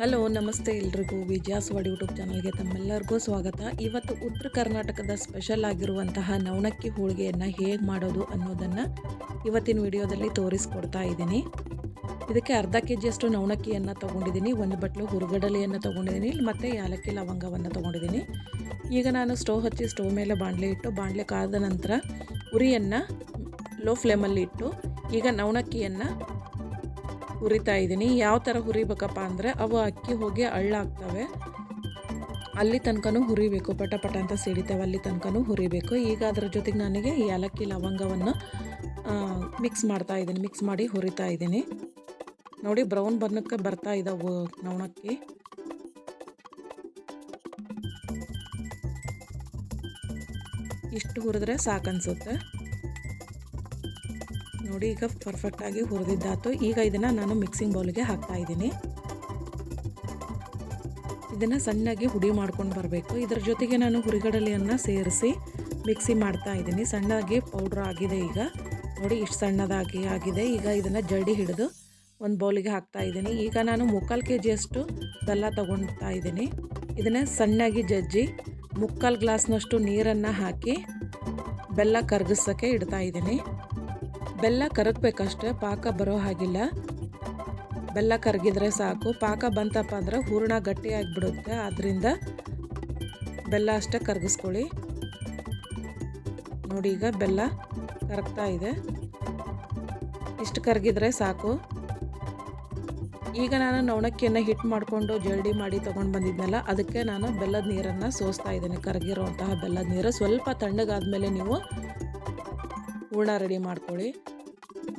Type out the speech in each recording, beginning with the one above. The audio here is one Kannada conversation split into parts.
ಹಲೋ, ನಮಸ್ತೆ ಎಲ್ರಿಗೂ. ವಿಜಯಾಸ್ವಾಡಿ ಯೂಟ್ಯೂಬ್ ಚಾನಲ್ಗೆ ತಮ್ಮೆಲ್ಲರಿಗೂ ಸ್ವಾಗತ. ಇವತ್ತು ಉತ್ತರ ಕರ್ನಾಟಕದ ಸ್ಪೆಷಲ್ ಆಗಿರುವಂತಹ ನವಣಕ್ಕಿ ಹೋಳಿಗೆಯನ್ನು ಹೇಗೆ ಮಾಡೋದು ಅನ್ನೋದನ್ನು ಇವತ್ತಿನ ವಿಡಿಯೋದಲ್ಲಿ ತೋರಿಸ್ಕೊಡ್ತಾ ಇದ್ದೀನಿ. ಇದಕ್ಕೆ ಅರ್ಧ ಕೆ ಜಿಯಷ್ಟು ನವಣಕ್ಕಿಯನ್ನು ತೊಗೊಂಡಿದ್ದೀನಿ. ಒಂದು ಬಟ್ಲು ಹುರುಗಡಲೆಯನ್ನು ತೊಗೊಂಡಿದ್ದೀನಿ. ಮತ್ತು ಯಾಲಕ್ಕಿ ಲವಂಗವನ್ನು ತೊಗೊಂಡಿದ್ದೀನಿ. ಈಗ ನಾನು ಸ್ಟವ್ ಹಚ್ಚಿ ಸ್ಟವ್ ಮೇಲೆ ಬಾಣಲೆ ಇಟ್ಟು, ಬಾಣಲೆ ಕಾದ ನಂತರ ಉರಿಯನ್ನು ಲೋ ಫ್ಲೇಮಲ್ಲಿ ಇಟ್ಟು, ಈಗ ನವಣಕ್ಕಿಯನ್ನು ಹುರಿತಾ ಇದ್ದೀನಿ. ಯಾವ ಥರ ಹುರಿಬೇಕಪ್ಪ ಅಂದರೆ ಅವು ಅಕ್ಕಿ ಹೋಗಿ ಅಳ್ಳಾಗ್ತವೆ ಅಲ್ಲಿ ತನಕನೂ ಹುರಿಬೇಕು. ಪಟ ಪಟ ಅಂತ ಸಿಡಿತವೆ, ಅಲ್ಲಿ ತನಕನೂ ಹುರಿಬೇಕು. ಈಗ ಅದರ ಜೊತೆಗೆ ನನಗೆ ಏಲಕ್ಕಿ ಲವಂಗವನ್ನು ಮಿಕ್ಸ್ ಮಾಡ್ತಾ ಇದ್ದೀನಿ. ಮಿಕ್ಸ್ ಮಾಡಿ ಹುರಿತಾ ಇದ್ದೀನಿ. ನೋಡಿ ಬ್ರೌನ್ ಬಣ್ಣಕ್ಕೆ ಬರ್ತಾ ಇದ್ದಾವೆ ನವಣಕ್ಕಿ. ಇಷ್ಟು ಹುರಿದ್ರೆ ಸಾಕನ್ಸುತ್ತೆ. ನೋಡಿ ಈಗ ಪರ್ಫೆಕ್ಟಾಗಿ ಹುರಿದಿದ್ದಾತು. ಈಗ ಇದನ್ನು ನಾನು ಮಿಕ್ಸಿಂಗ್ ಬೌಲಿಗೆ ಹಾಕ್ತಾ ಇದ್ದೀನಿ. ಇದನ್ನು ಸಣ್ಣಗೆ ಹುಡಿ ಮಾಡ್ಕೊಂಡು ಬರಬೇಕು. ಇದರ ಜೊತೆಗೆ ನಾನು ಹುರಿಗಡಲೆಯನ್ನು ಸೇರಿಸಿ ಮಿಕ್ಸಿ ಮಾಡ್ತಾ ಇದ್ದೀನಿ. ಸಣ್ಣದಾಗಿ ಪೌಡ್ರ್ ಆಗಿದೆ ಈಗ. ನೋಡಿ ಇಷ್ಟು ಸಣ್ಣದಾಗಿ ಆಗಿದೆ. ಈಗ ಇದನ್ನು ಜಡಿ ಹಿಡಿದು ಒಂದು ಬೌಲಿಗೆ ಹಾಕ್ತಾ ಇದ್ದೀನಿ. ಈಗ ನಾನು ಮುಕ್ಕಾಲು ಕೆ ಜಿಯಷ್ಟು ಬೆಲ್ಲ ತೊಗೊಳ್ತಾ ಇದ್ದೀನಿ. ಇದನ್ನು ಸಣ್ಣಾಗಿ ಜಜ್ಜಿ ಮುಕ್ಕಾಲು ಗ್ಲಾಸ್ನಷ್ಟು ನೀರನ್ನು ಹಾಕಿ ಬೆಲ್ಲ ಕರಗಿಸೋಕ್ಕೆ ಇಡ್ತಾ ಇದ್ದೀನಿ. ಬೆಲ್ಲ ಕರಗಬೇಕಷ್ಟೇ, ಪಾಕ ಬರೋ ಹಾಗಿಲ್ಲ. ಬೆಲ್ಲ ಕರಗಿದ್ರೆ ಸಾಕು. ಪಾಕ ಬಂತಪ್ಪ ಅಂದ್ರೆ ಹೂರ್ಣ ಗಟ್ಟಿಯಾಗಿಬಿಡುತ್ತೆ. ಆದ್ದರಿಂದ ಬೆಲ್ಲ ಅಷ್ಟೇ ಕರಗಿಸ್ಕೊಳ್ಳಿ. ನೋಡಿ ಈಗ ಬೆಲ್ಲ ಕರಗ್ತಾ ಇದೆ. ಇಷ್ಟು ಕರಗಿದ್ರೆ ಸಾಕು. ಈಗ ನಾನು ನವಣಕ್ಕಿಯನ್ನು ಹಿಟ್ ಮಾಡಿಕೊಂಡು ಜಲ್ಡಿ ಮಾಡಿ ತೊಗೊಂಡು ಬಂದಿದ್ನಲ್ಲ, ಅದಕ್ಕೆ ನಾನು ಬೆಲ್ಲದ ನೀರನ್ನು ಸೋಸ್ತಾ ಇದ್ದೀನಿ. ಕರಗಿರುವಂತಹ ಬೆಲ್ಲದ ನೀರು. ಸ್ವಲ್ಪ ತಣ್ಣಗಾದ ಮೇಲೆ ನೀವು ಹೂರ್ಣ ರೆಡಿ ಮಾಡ್ಕೊಳ್ಳಿ.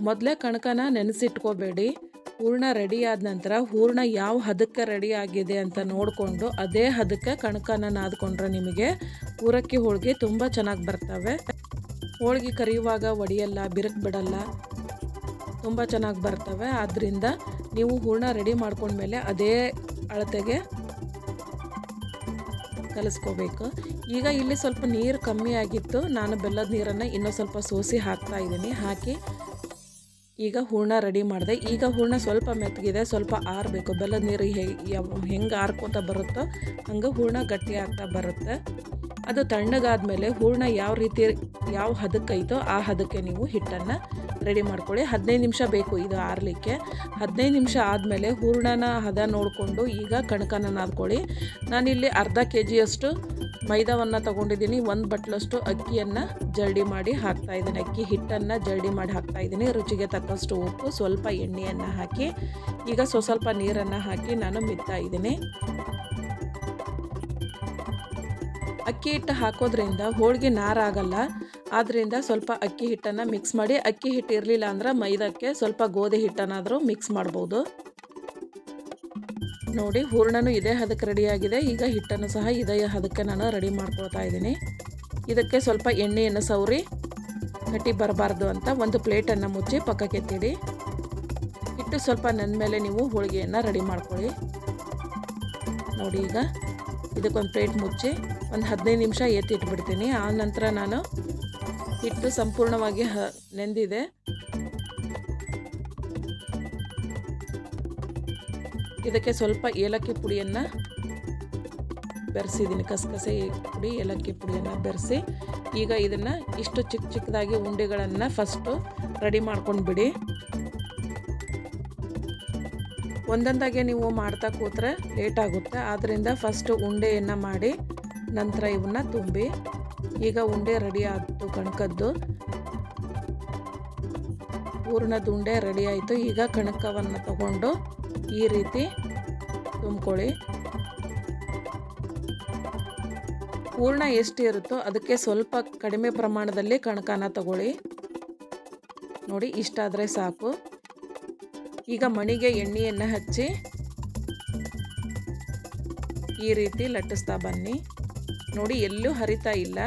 ಮೊದಲೇ ಕಣಕನ ನೆನೆಸಿಟ್ಕೋಬೇಡಿ. ಹೂರ್ಣ ರೆಡಿ ಆದ ನಂತರ ಹೂರ್ಣ ಯಾವ ಹದಕ್ಕೆ ರೆಡಿ ಆಗಿದೆ ಅಂತ ನೋಡಿಕೊಂಡು ಅದೇ ಹದಕ್ಕೆ ಕಣಕನ ನಾದ್ಕೊಂಡ್ರೆ ನಿಮಗೆ ಊರಕ್ಕಿ ಹೋಳಿಗೆ ತುಂಬ ಚೆನ್ನಾಗಿ ಬರ್ತವೆ. ಹೋಳಿಗೆ ಕರಿಯುವಾಗ ಒಡೆಯಲ್ಲ, ಬಿರುಕು ಬಿಡಲ್ಲ, ತುಂಬ ಚೆನ್ನಾಗಿ ಬರ್ತವೆ. ಆದ್ದರಿಂದ ನೀವು ಹೂರ್ಣ ರೆಡಿ ಮಾಡ್ಕೊಂಡ್ಮೇಲೆ ಅದೇ ಅಳತೆಗೆ ಕಲಿಸ್ಕೋಬೇಕು. ಈಗ ಇಲ್ಲಿ ಸ್ವಲ್ಪ ನೀರು ಕಮ್ಮಿ ಆಗಿತ್ತು. ನಾನು ಬೆಲ್ಲದ ನೀರನ್ನು ಇನ್ನೂ ಸ್ವಲ್ಪ ಸೋಸಿ ಹಾಕ್ತಾ ಇದ್ದೀನಿ. ಹಾಕಿ ಈಗ ಹೂರ್ಣ ರೆಡಿ ಮಾಡಿದೆ. ಈಗ ಹೂರ್ಣ ಸ್ವಲ್ಪ ಮೆತ್ತಗಿದೆ ಸ್ವಲ್ಪ ಆರಬೇಕು. ಬೆಲ್ಲದ ನೀರು ಹೆಂಗೆ ಆರ್ಕೋತ ಬರುತ್ತೋ ಹಂಗೆ ಹೂರ್ಣ ಗಟ್ಟಿ ಆಗ್ತಾ ಬರುತ್ತೆ. ಅದು ತಣ್ಣಗಾದ ಮೇಲೆ ಹೂರ್ಣ ಯಾವ ರೀತಿ, ಯಾವ ಹದಕ್ಕೈತೋ ಆ ಹದಕ್ಕೆ ನೀವು ಹಿಟ್ಟನ್ನು ರೆಡಿ ಮಾಡ್ಕೊಳ್ಳಿ. ಹದಿನೈದು ನಿಮಿಷ ಬೇಕು ಇದು ಆರಲಿಕ್ಕೆ. ಹದಿನೈದು ನಿಮಿಷ ಆದಮೇಲೆ ಹೂರ್ಣನ ಹದ ನೋಡಿಕೊಂಡು ಈಗ ಕಣಕನ ನಾದ್ಕೊಳ್ಳಿ. ನಾನಿಲ್ಲಿ ಅರ್ಧ ಕೆ ಜಿಯಷ್ಟು ಮೈದಾವನ್ನು ತೊಗೊಂಡಿದ್ದೀನಿ. ಒಂದು ಬಟ್ಲಷ್ಟು ಅಕ್ಕಿಯನ್ನು ಜಲ್ಡಿ ಮಾಡಿ ಹಾಕ್ತಾ ಇದ್ದೀನಿ. ಅಕ್ಕಿ ಹಿಟ್ಟನ್ನು ಜಲ್ಡಿ ಮಾಡಿ ಹಾಕ್ತಾ ಇದ್ದೀನಿ. ರುಚಿಗೆ ತಕ್ಕಷ್ಟು ಉಪ್ಪು, ಸ್ವಲ್ಪ ಎಣ್ಣೆಯನ್ನು ಹಾಕಿ, ಈಗ ಸ್ವಸ್ವಲ್ಪ ನೀರನ್ನು ಹಾಕಿ ನಾನು ಮಿತ್ತಾ ಅಕ್ಕಿ ಹಿಟ್ಟು ಹಾಕೋದ್ರಿಂದ ಹೋಳಿಗೆ ನಾರಾಗಲ್ಲ ಆದ್ದರಿಂದ ಸ್ವಲ್ಪ ಅಕ್ಕಿ ಹಿಟ್ಟನ್ನು ಮಿಕ್ಸ್ ಮಾಡಿ, ಅಕ್ಕಿ ಹಿಟ್ಟು ಇರಲಿಲ್ಲ ಅಂದ್ರೆ ಮೈದಕ್ಕೆ ಸ್ವಲ್ಪ ಗೋಧಿ ಹಿಟ್ಟನ್ನಾದರೂ ಮಿಕ್ಸ್ ಮಾಡ್ಬೋದು. ನೋಡಿ, ಹೂರ್ಣನೂ ಇದೇ ಹದಕ್ಕೆ ರೆಡಿಯಾಗಿದೆ ಈಗ ಹಿಟ್ಟನ್ನು ಸಹ ಇದೇ ಹದಕ್ಕೆ ನಾನು ರೆಡಿ ಮಾಡ್ಕೊಳ್ತಾ ಇದ್ದೀನಿ. ಇದಕ್ಕೆ ಸ್ವಲ್ಪ ಎಣ್ಣೆಯನ್ನು ಸವರಿ, ಗಟ್ಟಿ ಬರಬಾರ್ದು ಅಂತ ಒಂದು ಪ್ಲೇಟನ್ನು ಮುಚ್ಚಿ ಪಕ್ಕಕ್ಕೆ ಎತ್ತಿಡಿ. ಹಿಟ್ಟು ಸ್ವಲ್ಪ ನೆಂದ ಮೇಲೆ ನೀವು ಹೋಳಿಗೆಯನ್ನು ರೆಡಿ ಮಾಡ್ಕೊಳ್ಳಿ. ನೋಡಿ ಈಗ. ಇದಕ್ಕೊಂದು ಪ್ಲೇಟ್ ಮುಚ್ಚಿ ಒಂದು ಹದಿನೈದು ನಿಮಿಷ ಎತ್ತಿಟ್ಬಿಡ್ತೀನಿ ಆ ನಂತರ ನಾನು ಹಿಟ್ಟು ಸಂಪೂರ್ಣವಾಗಿ ಹ ನೆಂದಿದೆ. ಇದಕ್ಕೆ ಸ್ವಲ್ಪ ಏಲಕ್ಕಿ ಪುಡಿಯನ್ನು ಬೆರೆಸಿದ್ದೀನಿ. ಕಸಕಸೆ ಪುಡಿ, ಏಲಕ್ಕಿ ಪುಡಿಯನ್ನು ಬೆರೆಸಿ. ಈಗ ಇದನ್ನು ಇಷ್ಟು ಚಿಕ್ಕ ಚಿಕ್ಕದಾಗಿ ಉಂಡೆಗಳನ್ನು ಫಸ್ಟು ರೆಡಿ ಮಾಡ್ಕೊಂಡು ಬಿಡಿ ಒಂದೊಂದಾಗೆ ನೀವು ಮಾಡ್ತಾ ಕೂತ್ರೆ ಲೇಟ್ ಆಗುತ್ತೆ. ಆದ್ದರಿಂದ ಫಸ್ಟು ಉಂಡೆಯನ್ನು ಮಾಡಿ ನಂತರ ಇವನ್ನ ತುಂಬಿ, ಈಗ ಉಂಡೆ ರೆಡಿ ಆಯಿತು ಕಣಕದ್ದು. ಹೂರ್ಣದ ಉಂಡೆ ರೆಡಿ ಆಯಿತು. ಈಗ ಕಣಕವನ್ನು ತಗೊಂಡು ಈ ರೀತಿ ತುಂಬ್ಕೊಳ್ಳಿ. ಪೂರ್ಣ ಎಷ್ಟು ಇರುತ್ತೋ ಅದಕ್ಕೆ ಸ್ವಲ್ಪ ಕಡಿಮೆ ಪ್ರಮಾಣದಲ್ಲಿ ಕಣಕನ ತಗೊಳ್ಳಿ. ನೋಡಿ, ಇಷ್ಟಾದರೆ ಸಾಕು. ಈಗ ಮಣಿಗೆ ಎಣ್ಣೆಯನ್ನು ಹಚ್ಚಿ ಈ ರೀತಿ ಲಟ್ಟಿಸ್ತಾ ಬನ್ನಿ. ನೋಡಿ, ಎಲ್ಲೂ ಹರಿತಾ ಇಲ್ಲ.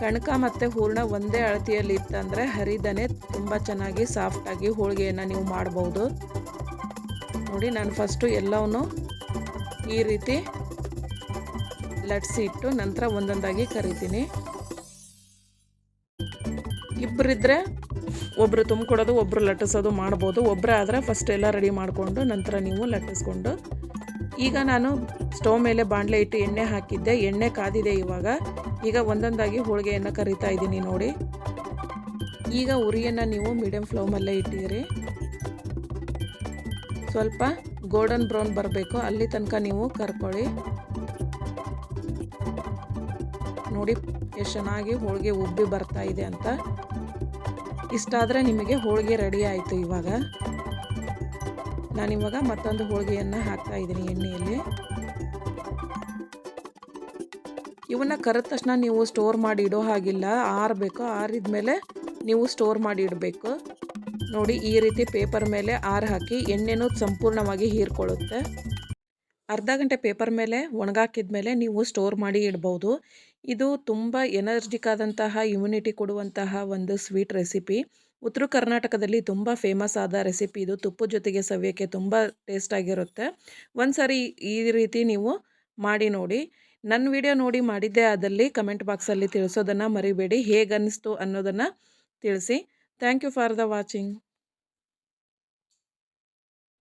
ಕಣಕ ಮತ್ತು ಹೂರ್ಣ ಒಂದೇ ಅಳತಿಯಲ್ಲಿ ಇತ್ತಂದರೆ ಹರಿದನೆ ತುಂಬ ಚೆನ್ನಾಗಿ ಸಾಫ್ಟಾಗಿ ಹೋಳಿಗೆಯನ್ನು ನೀವು ಮಾಡ್ಬೋದು. ನೋಡಿ, ನಾನು ಫಸ್ಟು ಎಲ್ಲವನ್ನು ಈ ರೀತಿ ಲಟ್ಸಿ ಇಟ್ಟು ನಂತರ ಒಂದೊಂದಾಗಿ ಕರಿತೀನಿ. ಇಬ್ಬರಿದ್ರೆ ಒಬ್ಬರು ತುಂಬಿಕೊಡೋದು ಒಬ್ಬರು ಲಟ್ಟಿಸೋದು ಮಾಡ್ಬೋದು. ಒಬ್ಬರೇ ಆದರೆ ಫಸ್ಟ್ ಎಲ್ಲ ರೆಡಿ ಮಾಡಿಕೊಂಡು ನಂತರ ನೀವು ಲಟ್ಟಿಸ್ಕೊಂಡು. ಈಗ ನಾನು ಸ್ಟವ್ ಮೇಲೆ ಬಾಣಲೆ ಇಟ್ಟು ಎಣ್ಣೆ ಹಾಕಿದ್ದೆ. ಎಣ್ಣೆ ಕಾದಿದೆ ಇವಾಗ. ಈಗ ಒಂದೊಂದಾಗಿ ಹೋಳಿಗೆಯನ್ನು ಕರಿತಾ ಇದ್ದೀನಿ ನೋಡಿ. ಈಗ ಉರಿಯನ್ನು ನೀವು ಮೀಡಿಯಂ ಫ್ಲೇಮಲ್ಲೇ ಇಟ್ಟಿರಿ. ಸ್ವಲ್ಪ ಗೋಲ್ಡನ್ ಬ್ರೌನ್ ಬರಬೇಕು. ಅಲ್ಲಿ ತನಕ ನೀವು ಕರ್ಕೊಳ್ಳಿ. ನೋಡಿ ಎಷ್ಟು ಚೆನ್ನಾಗಿ ಹೋಳಿಗೆ ಉಬ್ಬಿ ಬರ್ತಾ ಇದೆ ಅಂತ. ಇಷ್ಟಾದರೆ ನಿಮಗೆ ಹೋಳಿಗೆ ರೆಡಿ ಆಯಿತು ಇವಾಗ. ನಾನಿವಾಗ ಮತ್ತೊಂದು ಹೋಳಿಗೆಯನ್ನು ಹಾಕ್ತಾ ಇದ್ದೀನಿ ಎಣ್ಣೆಯಲ್ಲಿ. ಇವನ್ನ ಕರೆದ ತಕ್ಷಣ ನೀವು ಸ್ಟೋರ್ ಮಾಡಿ ಇಡೋ ಹಾಗಿಲ್ಲ. ಆರಬೇಕು ಆರಿದ ಮೇಲೆ ನೀವು ಸ್ಟೋರ್ ಮಾಡಿ ಇಡಬೇಕು. ನೋಡಿ ಈ ರೀತಿ ಪೇಪರ್ ಮೇಲೆ ಆರು ಹಾಕಿ ಎಣ್ಣೆನೂ ಸಂಪೂರ್ಣವಾಗಿ ಹೀರ್ಕೊಳ್ಳುತ್ತೆ. ಅರ್ಧ ಗಂಟೆ ಪೇಪರ್ ಮೇಲೆ ಒಣಗಾಕಿದ ಮೇಲೆ ನೀವು ಸ್ಟೋರ್ ಮಾಡಿ ಇಡ್ಬೋದು. ಇದು ತುಂಬ ಎನರ್ಜಿಕ್ ಆದಂತಹ ಇಮ್ಯುನಿಟಿ ಕೊಡುವಂತಹ ಒಂದು ಸ್ವೀಟ್ ರೆಸಿಪಿ. ಉತ್ತರ ಕರ್ನಾಟಕದಲ್ಲಿ ತುಂಬ ಫೇಮಸ್ ಆದ ರೆಸಿಪಿ ಇದು. ತುಪ್ಪದ ಜೊತೆಗೆ ಸವಿಯೋಕ್ಕೆ ತುಂಬ ಟೇಸ್ಟಾಗಿರುತ್ತೆ ಒಂದು ಸಾರಿ ಈ ರೀತಿ ನೀವು ಮಾಡಿ ನೋಡಿ. ನನ್ನ ವಿಡಿಯೋ ನೋಡಿ ಮಾಡಿದ್ದೆ ಆದಲ್ಲಿ ಕಮೆಂಟ್ ಬಾಕ್ಸಲ್ಲಿ ತಿಳಿಸೋದನ್ನು ಮರಿಬೇಡಿ. ಹೇಗೆ ಅನ್ನಿಸ್ತು ಅನ್ನೋದನ್ನು ತಿಳಿಸಿ. Thank you for the watching